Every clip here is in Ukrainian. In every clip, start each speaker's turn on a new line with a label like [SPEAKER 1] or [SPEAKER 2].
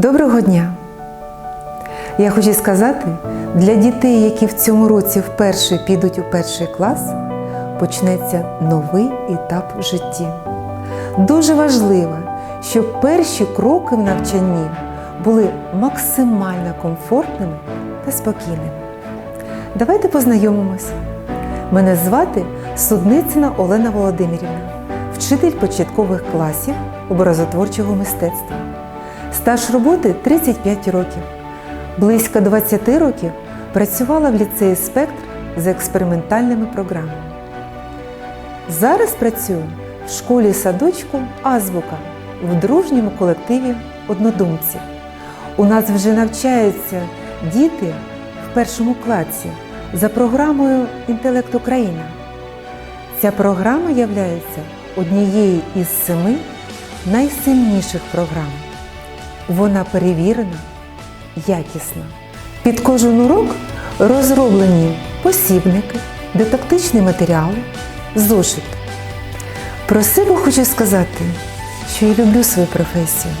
[SPEAKER 1] Доброго дня! Я хочу сказати, для дітей, які в цьому році вперше підуть у перший клас, почнеться новий етап в житті. Дуже важливо, щоб перші кроки в навчанні були максимально комфортними та спокійними. Давайте познайомимося. Мене звати Судницина Олена Володимирівна, вчитель початкових класів образотворчого мистецтва. Стаж роботи 35 років. Близько 20 років працювала в ліцеї Спектр з експериментальними програмами. Зараз працюю в школі садочку Азбука в дружньому колективі однодумців. У нас вже навчаються діти в першому класі за програмою Інтелект Україна. Ця програма є однією із семи найсильніших програм. Вона перевірена, якісна. Під кожен урок розроблені посібники, дидактичні матеріали, зошит. Про себе хочу сказати, що я люблю свою професію.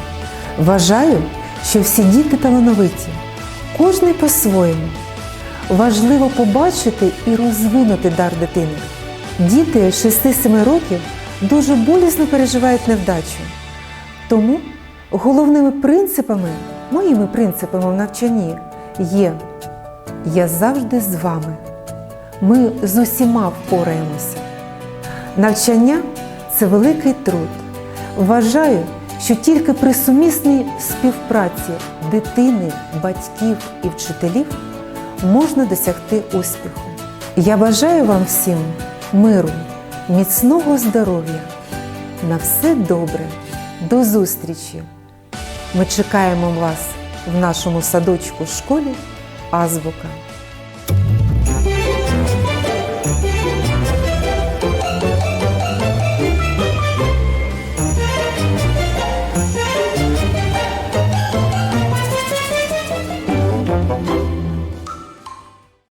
[SPEAKER 1] Вважаю, що всі діти талановиті, кожний по-своєму. Важливо побачити і розвинути дар дитини. Діти 6-7 років дуже болісно переживають невдачу. Тому головними принципами, моїми принципами в навчанні є Я завжди з вами. Ми з усіма впораємося. Навчання це великий труд. Вважаю, що тільки при сумісній співпраці дитини, батьків і вчителів можна досягти успіху. Я бажаю вам всім миру, міцного здоров'я. На все добре. До зустрічі! Ми чекаємо вас в нашому садочку школі Азбука.